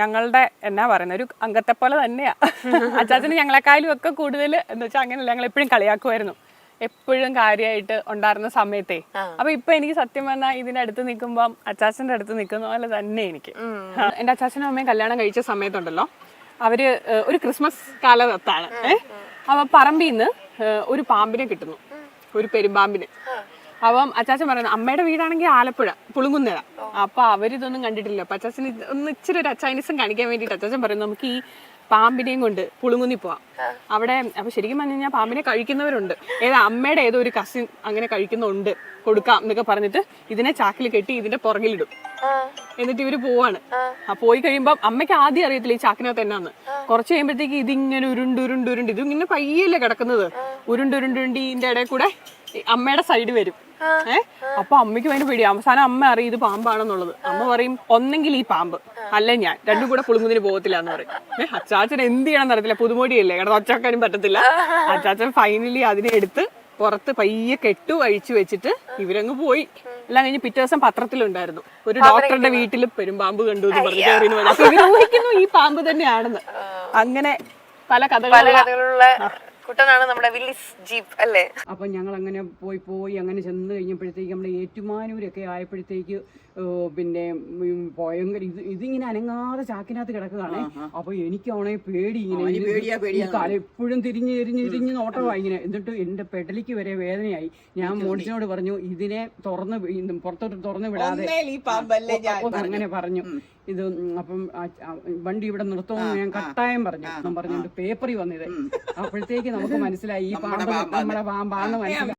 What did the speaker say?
ഞങ്ങളുടെ എന്നാ പറയുന്ന ഒരു അംഗത്തെ പോലെ തന്നെയാ. അച്ചാച്ചന് ഞങ്ങളെക്കാളും ഒക്കെ കൂടുതൽ എന്ന് വെച്ചാൽ അങ്ങനെയല്ല ഞങ്ങൾ എപ്പോഴും കളിയാക്കുമായിരുന്നു എപ്പോഴും കാര്യമായിട്ട് ഉണ്ടായിരുന്ന സമയത്തെ. അപ്പൊ ഇപ്പൊ എനിക്ക് സത്യം പറഞ്ഞാൽ ഇതിന്റെ അടുത്ത് നിൽക്കുമ്പോൾ അച്ചാച്ചന്റെ അടുത്ത് നിൽക്കുന്ന പോലെ തന്നെ എനിക്ക്. എന്റെ അച്ചാച്ചനും അമ്മയും കല്യാണം കഴിച്ച സമയത്തുണ്ടല്ലോ അവർ ഒരു ക്രിസ്മസ് കാലത്താണ്. ഏഹ് അപ്പൊ പറമ്പിൽ നിന്ന് ഒരു പാമ്പിനെ കിട്ടുന്നു. ഒരു പെരുമ്പാമ്പിന്. അപ്പം അച്ചാച്ചൻ പറയുന്നത് അമ്മയുടെ വീടാണെങ്കിൽ ആലപ്പുഴ പുളുങ്കുന്നേഴ അപ്പൊ അവരിതൊന്നും കണ്ടിട്ടില്ല. അപ്പൊ അച്ചാച്ചൻ ഒന്ന് ഇച്ചിരി ഒരു അച്ചായനിസം കാണിക്കാൻ വേണ്ടിയിട്ട് അച്ചാച്ചൻ പറയുന്നു നമുക്ക് ഈ പാമ്പിനെയും കൊണ്ട് പുളുങ്ങുന്നി പോവാം. അവിടെ അപ്പൊ ശരിക്കും പറഞ്ഞു കഴിഞ്ഞാൽ പാമ്പിനെ കഴിക്കുന്നവരുണ്ട്. ഏതാ അമ്മയുടെ ഏതോ ഒരു കസിൻ അങ്ങനെ കഴിക്കുന്നുണ്ട്. കൊടുക്കാം എന്നൊക്കെ പറഞ്ഞിട്ട് ഇതിനെ ചാക്കിൽ കെട്ടി ഇതിന്റെ പുറകിലിടും. എന്നിട്ട് ഇവർ പോവാണ്. ആ. പോയി കഴിയുമ്പോൾ അമ്മയ്ക്ക് ആദ്യം അറിയത്തില്ല ഈ ചാക്കിനകത്ത് എന്നാന്ന്. കുറച്ച് കഴിയുമ്പോഴത്തേക്ക് ഇതിങ്ങനെ ഉരുണ്ട് ഉരുണ്ട് ഉരുണ്ട് ഇത് ഇങ്ങനെ പയ്യല്ലേ കിടക്കുന്നത്? ഉരുണ്ട് ഇതിന്റെ ഇടയിൽ കൂടെ അമ്മയുടെ സൈഡ് വരും. ഏഹ് അപ്പൊ അമ്മയ്ക്ക് ഭയങ്കര പേടി അവസാനം അമ്മ അറിയും ഇത് പാമ്പാണെന്നുള്ളത്. അമ്മ പറയും ഒന്നെങ്കിൽ ഈ പാമ്പ്. അല്ല ഞാൻ രണ്ടും കൂടെ പുളുങ്ങുന്നതിന് പോകത്തില്ല എന്ന് പറയും. ഏഹ് അച്ചാച്ചൻ എന്ത് ചെയ്യണം അറിയത്തില്ല. പുതുമോടിയല്ലേ? കാരണം ഒച്ചാക്കാനും പറ്റത്തില്ല. അച്ചാച്ചൻ ഫൈനലി അതിനെ എടുത്ത് പുറത്ത് പയ്യെ കെട്ടു അഴിച്ചു വെച്ചിട്ട് ഇവരങ്ങ് പോയി. എല്ലാം കഴിഞ്ഞ് പിറ്റേ ദിവസം പത്രത്തിലുണ്ടായിരുന്നു. ഒരു ഡോക്ടറുടെ വീട്ടിൽ പെരുമ്പാമ്പ് കണ്ടു എന്ന് പറഞ്ഞു ഊഹിക്കുന്നു ഈ പാമ്പ് തന്നെയാണെന്ന്. അങ്ങനെ പല കഥകളുള്ള കുട്ടനാണ് നമ്മുടെ വില്ലിസ് ജീപ്പ് അല്ലേ? അപ്പൊ ഞങ്ങൾ അങ്ങനെ പോയി പോയി അങ്ങനെ ചെന്ന് കഴിഞ്ഞപ്പോഴത്തേക്ക് നമ്മുടെ ഏറ്റുമാനൂരൊക്കെ ആയപ്പോഴത്തേക്ക് പിന്നെ ഭയങ്കര ഇത് ഇതിങ്ങനെ അനങ്ങാതെ ചാക്കിനകത്ത് കിടക്കുകയാണ്. അപ്പൊ എനിക്കാണെ പേടി ഇങ്ങനെ എപ്പോഴും തിരിഞ്ഞ് തിരിഞ്ഞ് തിരിഞ്ഞ് നോട്ടമായി ഇങ്ങനെ. എന്നിട്ട് എന്റെ പെടലിക്ക് വരെ വേദനയായി. ഞാൻ മോണിച്ചിനോട് പറഞ്ഞു ഇതിനെ തുറന്ന് പുറത്തോട്ട് തുറന്ന് വിടാതെ ഈ പാമ്പല്ലേ ഞാൻ അപ്പൊ അങ്ങനെ പറഞ്ഞു. ഇത് അപ്പം വണ്ടി ഇവിടെ നിർത്തുമെന്ന് ഞാൻ കട്ടായം പറഞ്ഞു. പറഞ്ഞുകൊണ്ട് പേപ്പറിൽ വന്നത്. അപ്പോഴത്തേക്ക് നമുക്ക് മനസ്സിലായി. ഈ പാമ്പ് നമ്മുടെ പാമ്പാന്ന് മനസ്സിലായി.